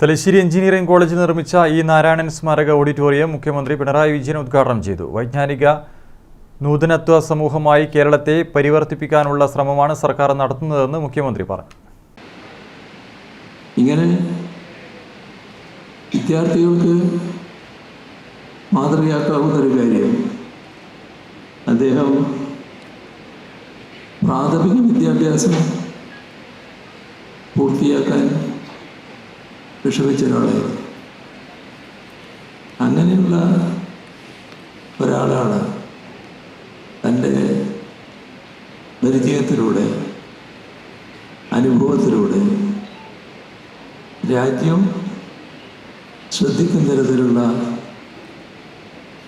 Thalassery engineering കോളേജിൽ നിർമ്മിച്ച ഈ നാരായണൻ സ്മാരക ഓഡിറ്റോറിയം മുഖ്യമന്ത്രി പിണറായി വിജയൻ ഉദ്ഘാടനം ചെയ്തു. വൈജ്ഞാനിക നൂതനത്വ സമൂഹമായി കേരളത്തെ പരിവർത്തിപ്പിക്കാനുള്ള ശ്രമമാണ് സർക്കാർ നടത്തുന്നതെന്ന് മുഖ്യമന്ത്രി പറഞ്ഞു. ഇങ്ങനെ വിദ്യാർത്ഥികൾക്ക് മാതൃകയാക്കാവുന്ന ഒരു കാര്യം അദ്ദേഹം പ്രാഥമിക വിദ്യാഭ്യാസം പൂർത്തിയാക്കാൻ വിഷമിച്ച ഒരാളായിരുന്നു അങ്ങനെയുള്ള ഒരാളാണ് തന്റെ പരിചയത്തിലൂടെ അനുഭവത്തിലൂടെ രാജ്യം ശ്രദ്ധിക്കുന്ന തരത്തിലുള്ള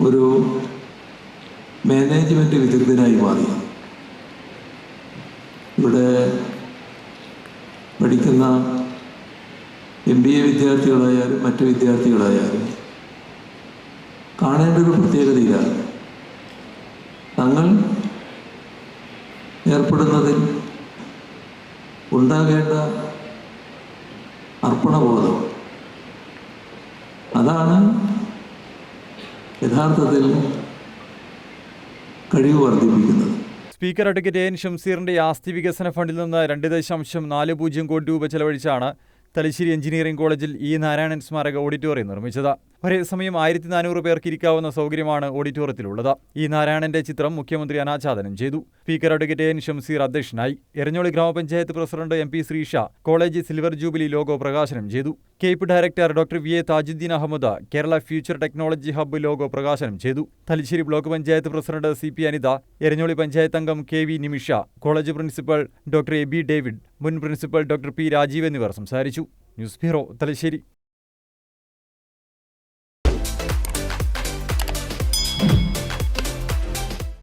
ഒരു മാനേജ്മെന്റ് വിദഗ്ധനായി മാറി. ഇവിടെ പഠിക്കുന്ന എം ബി എ വിദ്യാർത്ഥികളായാലും മറ്റ് വിദ്യാർത്ഥികളായാലും കാണേണ്ട ഒരു പ്രത്യേകത ഇതാണ്. തങ്ങൾ ഏർപ്പെടുന്നതിൽ ഉണ്ടാകേണ്ട അർപ്പണബോധം അതാണ് യഥാർത്ഥത്തിൽ കഴിവ് വർദ്ധിപ്പിക്കുന്നത്. സ്പീക്കർ അഡ്വക്കേറ്റ് എൻ ഷംസീറിന്റെ ആസ്തി വികസന ഫണ്ടിൽ നിന്ന് രണ്ട് ദശാംശം നാല് പൂജ്യം കോടി രൂപ ചെലവഴിച്ചാണ് തലശ്ശേരി എഞ്ചിനീയറിംഗ് കോളേജിൽ ഇ നാരായണൻ സ്മാരക ഓഡിറ്റോറിയം നിർമ്മിച്ചത്. ഒരേ സമയം ആയിരത്തി നാനൂറ് പേർക്ക് ഇരിക്കാവുന്ന സൗകര്യമാണ് ഓഡിറ്റോറിയത്തിലുള്ളത്. ഈ നാരായണന്റെ ചിത്രം മുഖ്യമന്ത്രി അനാച്ഛാദനം ചെയ്തു. സ്പീക്കർ അഡ്വക്കേറ്റ് എൻ ഷംസീർ അധ്യക്ഷനായി. എരഞ്ഞോളി ഗ്രാമപഞ്ചായത്ത് president M P Sreesha college silver jubilee logo പ്രകാശനം ചെയ്തു. CAPE director doctor V A Tajuddin Ahmed Kerala future technology hub logo പ്രകാശനം ചെയ്തു. Thalassery block panchayat president C P Anitha Eranholi panchayat അംഗം K V Nimisha college principal doctor A B David മുൻ principal doctor P Rajeev എന്നിവർ സംസാരിച്ചു. News bureau Thalassery.